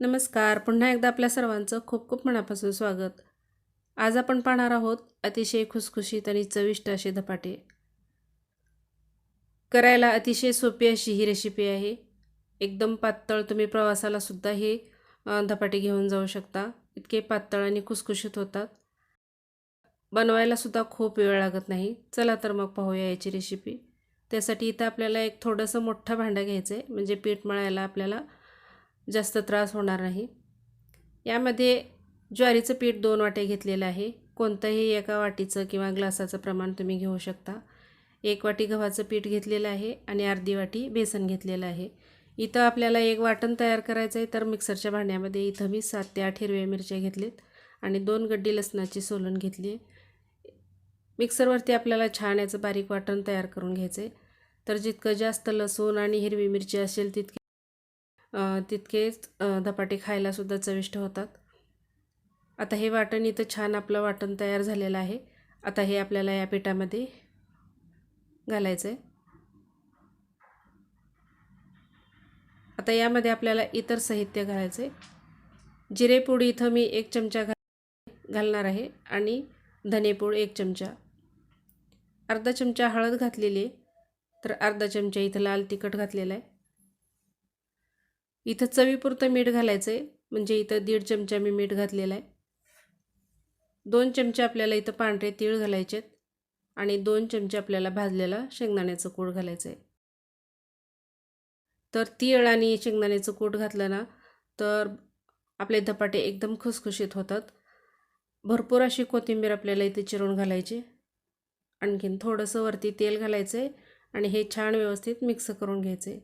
नमस्कार. पुन्हा एकदा आपल्या सर्वांचं खूप खूप मनापासून स्वागत. आज आपण पाहणार आहोत अतिशय खुसखुशीत आणि चविष्ट असे धपाटे. करायला अतिशय सोपी अशी ही रेसिपी आहे. एकदम पातळ तुम्ही प्रवासाला सुद्धा हे धपाटे घेऊन जाऊ शकता. इतके पातळ आणि खुसखुशीत होतात. बनवायला सुद्धा खूप वेळ लागत नाही. चला तर मग पाहूया याची रेसिपी त्यासाठी इथं आपल्याला एक थोडंसं मोठं भांडं घ्यायचं आहे म्हणजे पीठ मळायला आपल्याला जास्त त्रास होणार नाही. यामध्ये ज्वारीचं पीठ दोन वाटे घेतलेलं आहे. कोणतंही एका वाटीचं किंवा ग्लासाचं प्रमाण तुम्ही घेऊ शकता. एक वाटी गव्हाचं पीठ घेतलेलं आहे आणि अर्धी वाटी बेसन घेतलेलं आहे. इथं आपल्याला एक वाटण तयार करायचं आहे तर मिक्सरच्या भांड्यामध्ये इथं मी सात ते आठ हिरव्या मिरच्या घेतलेत आणि दोन गड्डी लसणाची सोलून घेतली मिक्सरवरती आपल्याला छान याचं बारीक वाटण तयार करून घ्यायचं आहे तर जितकं जास्त लसूण आणि हिरवी मिरची असेल तितकी तितकेच धपाटे खायलासुद्धा चविष्ट होतात. आता हे वाटण इथं छान आपलं वाटण तयार झालेलं आहे. आता हे आपल्याला या पिठामध्ये घालायचं आहे आता यामध्ये आपल्याला इतर साहित्य घालायचं आहे जिरेपूड इथं मी एक चमचा घा घालणार आहे आणि धनेपूड एक चमचा. अर्धा चमचा हळद घातलेली आहे. तर अर्धा चमचा इथं लाल तिखट घातलेला आहे. इथं चवीपुरतं मीठ घालायचं आहे म्हणजे इथं दीड चमचा मी मीठ घातलेलं आहे. दोन चमचे आपल्याला इथं पांढरे तीळ घालायचे आहेत आणि दोन चमचे आपल्याला भाजलेला शेंगदाण्याचं कूट घालायचं आहे तर तीळ आणि शेंगदाण्याचं कूट घातलं ना तर आपले धपाटे एकदम खुसखुशीत होतात. भरपूर अशी कोथिंबीर आपल्याला इथे चिरून घालायची. आणखीन थोडंसं वरती तेल घालायचं आहे आणि हे छान व्यवस्थित मिक्स करून घ्यायचं आहे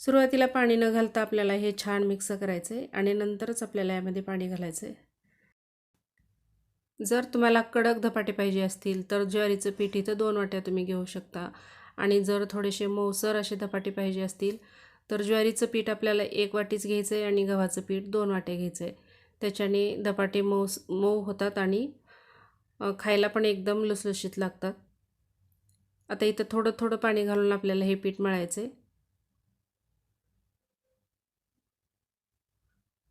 सुरुवातीला पाणी न घालता आपल्याला हे छान मिक्स करायचं आहे आणि नंतरच आपल्याला यामध्ये पाणी घालायचं आहे जर तुम्हाला कडक धपाटे पाहिजे असतील तर ज्वारीचं पीठ इथं दोन वाट्या तुम्ही घेऊ शकता. आणि जर थोडेसे मऊसर असे धपाटे पाहिजे असतील तर ज्वारीचं पीठ आपल्याला एक वाटीच घ्यायचं आहे आणि गव्हाचं पीठ दोन वाटे घ्यायचं आहे त्याच्याने धपाटे मऊ मऊ होतात आणि खायला पण एकदम लुसलुशीत लागतात. आता इथं थोडं थोडं पाणी घालून आपल्याला हे पीठ मळायचं आहे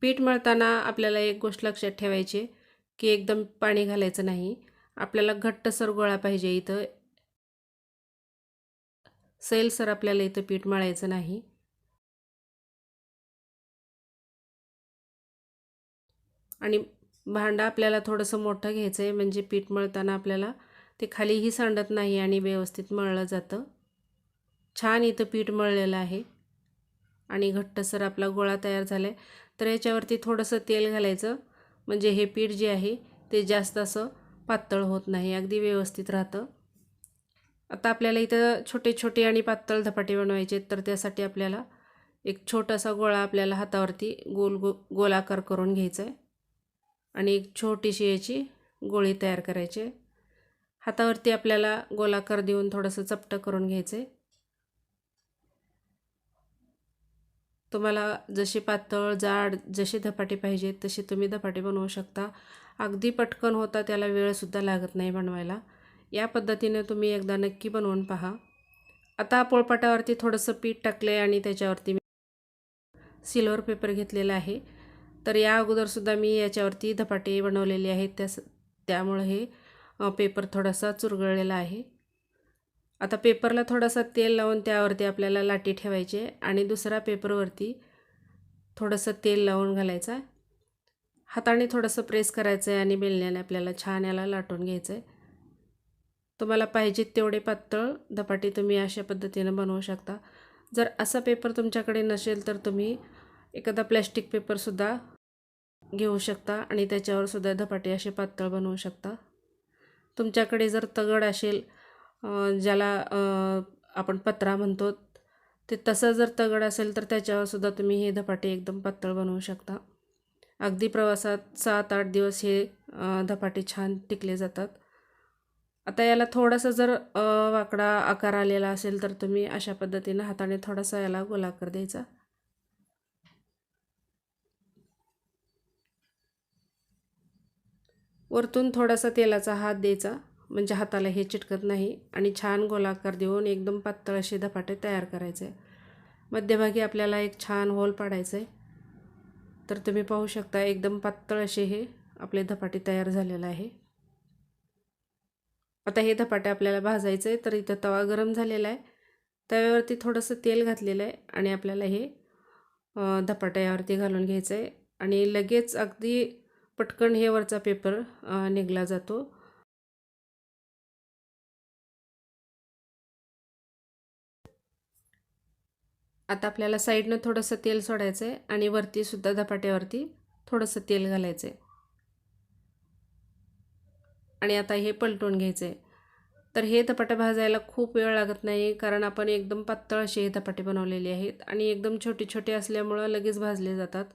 पीठ मळताना आपल्याला एक गोष्ट लक्षात ठेवायची की एकदम पाणी घालायचं नाही. आपल्याला घट्टसर गोळा पाहिजे इथं. सैलसर आपल्याला इथं पीठ मळायचं नाही. आणि भांडं आपल्याला थोडंसं मोठं घ्यायचं आहे म्हणजे पीठ मळताना आपल्याला ते खालीही सांडत नाही आणि व्यवस्थित मळलं जातं. छान इथं पीठ मळलेलं आहे. आणि घट्टसर आपला गोळा तयार झाला आहे तर याच्यावरती थोडंसं तेल घालायचं. म्हणजे हे पीठ जे आहे ते जास्त असं पातळ होत नाही अगदी व्यवस्थित राहतं. आता आपल्याला इथं छोटे छोटे आणि पातळ धपाटे बनवायचे तर त्यासाठी आपल्याला एक छोटासा गोळा आपल्याला हातावरती गोल गो गोलाकार करून घ्यायचा आहे. आणि एक छोटीशी याची गोळी तयार करायची आहे. हातावरती आपल्याला गोलाकार देऊन थोडंसं चपटं करून घ्यायचं आहे. तुम्हाला जसे पातळ जाड जसे धपाटे पाहिजेत तसे तुम्ही धपाटे बनवू शकता. अगदी पटकन होता त्याला वेळसुद्धा लागत नाही बनवायला. या पद्धतीने तुम्ही एकदा नक्की बनवून पहा. आता पोळपाटावरती थोडंसं पीठ टाकलं आहे आणि त्याच्यावरती मी सिल्वर पेपर घेतलेला आहे. तर या अगोदरसुद्धा मी याच्यावरती धपाटे बनवलेले आहेत. त्या त्यामुळे हे पेपर थोडासा चुरगळलेला आहे. आता पेपरला थोडासा तेल लावून त्यावरती आपल्याला लाटी ठेवायची आणि दुसरा पेपरवरती थोडंसं तेल लावून घालायचं. आहे हाताने थोडंसं प्रेस करायचं आहे आणि बेलण्याने आपल्याला छान याला लाटून घ्यायचं आहे तुम्हाला पाहिजे तेवढे पातळ धपाटी तुम्ही अशा पद्धतीनं बनवू शकता. जर असा पेपर तुमच्याकडे नसेल तर तुम्ही एखादा प्लॅस्टिक पेपरसुद्धा घेऊ शकता आणि त्याच्यावर सुद्धा असे पातळ बनवू शकता. तुमच्याकडे जर तगड असेल ज्याला आपण पत्रा म्हणतो ते तसं जर तगड असेल तर त्याच्यावर सुद्धा तुम्ही हे धपाटे एकदम पातळ बनवू शकता. अगदी प्रवासात सात आठ दिवस हे धपाटे छान टिकले जातात. आता याला थोडासा जर वाकडा आकार आलेला असेल तर तुम्ही अशा पद्धतीनं हाताने थोडासा याला गोलाकार द्यायचा. वरतून थोडासा तेलाचा हात द्यायचा. म्हणजे हाताला हे चिटकत नाही आणि छान गोलाकार देऊन एकदम पातळ असे धपाटे तयार करायचे. मध्यभागी आपल्याला एक छान होल पाडायचं आहे तर तुम्ही पाहू शकता एकदम पातळ असे हे आपले धपाटे तयार झालेलं आहे. आता हे धपाटे आपल्याला भाजायचं आहे तर इथं तवा गरम झालेला आहे. तव्यावरती थोडंसं तेल घातलेलं आहे आणि आपल्याला हे धपाट्यावरती घालून घ्यायचं आहे आणि लगेच अगदी पटकन हे वरचा पेपर निघला जातो. आता आपल्याला साईडनं थोडंसं तेल सोडायचं आहे आणि वरतीसुद्धा धपाट्यावरती थोडंसं तेल घालायचं आहे. आणि आता हे पलटून घ्यायचं आहे. तर हे धपाटे भाजायला खूप वेळ लागत नाही कारण आपण एकदम पातळ असे हे धपाटे बनवलेले आहेत आणि एकदम छोटे छोटे असल्यामुळं लगेच भाजले जातात.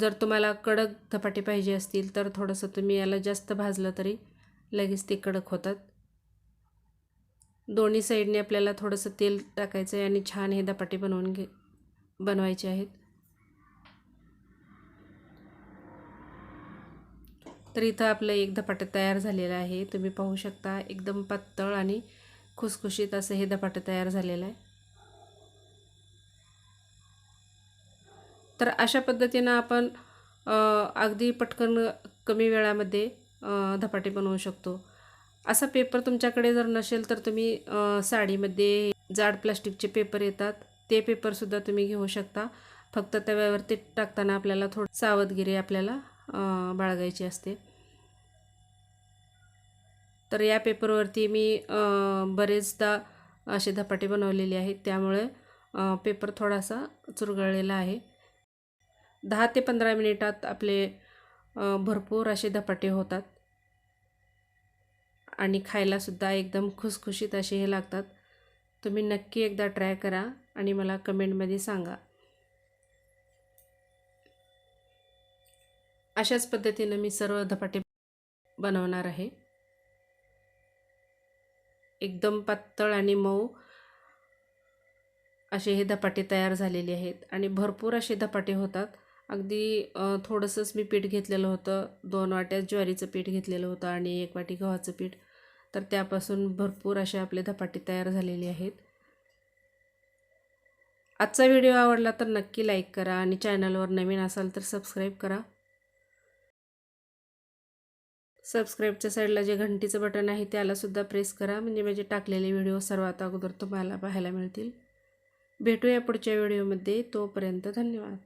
जर तुम्हाला कडक धपाटे पाहिजे असतील तर थोडंसं तुम्ही याला जास्त भाजलं तरी लगेच ते कडक होतात. दोन्ही साईडने आपल्याला थोडंसं तेल टाकायचं आहे आणि छान हे धपाटे बनवून घे बनवायचे आहेत. तर इथं आपलं एक धपाटं तयार झालेलं आहे. तुम्ही पाहू शकता एकदम पातळ आणि खुसखुशीत असं हे धपाटं तयार झालेलं आहे. तर अशा पद्धतीनं आपण अगदी पटकन कमी वेळामध्ये धपाटे बनवू शकतो. असा पेपर तुमच्याकडे जर नसेल तर तुम्ही साडीमध्ये जाड प्लास्टिकचे पेपर येतात. ते पेपरसुद्धा तुम्ही घेऊ शकता. फक्त तव्यावरती टाकताना आपल्याला थोडं सावधगिरी आपल्याला बाळगायची असते. तर या पेपरवरती मी बरेचदा असे धपाटे बनवलेले आहेत. त्यामुळे पेपर थोडासा चुरगळलेला आहे. दहा ते पंधरा मिनिटात आपले भरपूर असे धपाटे होतात. आणि खायलासुद्धा एकदम खुसखुशीत असे हे लागतात. तुम्ही नक्की एकदा ट्राय करा आणि मला कमेंटमध्ये सांगा. अशाच पद्धतीनं मी सर्व धपाटे बनवणार आहे. एकदम पातळ आणि मऊ असे हे धपाटे तयार झालेले आहेत आणि भरपूर असे धपाटे होतात. अगदी थोडंसंच मी पीठ घेतलेलं होतं. दोन वाट्या ज्वारीचं पीठ घेतलेलं होतं आणि एक वाटी गव्हाचं पीठ. तर त्यापासून भरपूर असे आपले धपाटे तयार झालेले आहेत. आजचा व्हिडिओ आवडला तर नक्की लाईक करा आणि चॅनलवर नवीन असाल तर सबस्क्राईब करा. सबस्क्राईबच्या साईडला जे घंटीचं बटन आहे त्यालासुद्धा प्रेस करा. म्हणजे माझे टाकलेले व्हिडिओ सर्वात अगोदर तुम्हाला पाहायला मिळतील. भेटूया पुढच्या व्हिडिओमध्ये. तोपर्यंत धन्यवाद.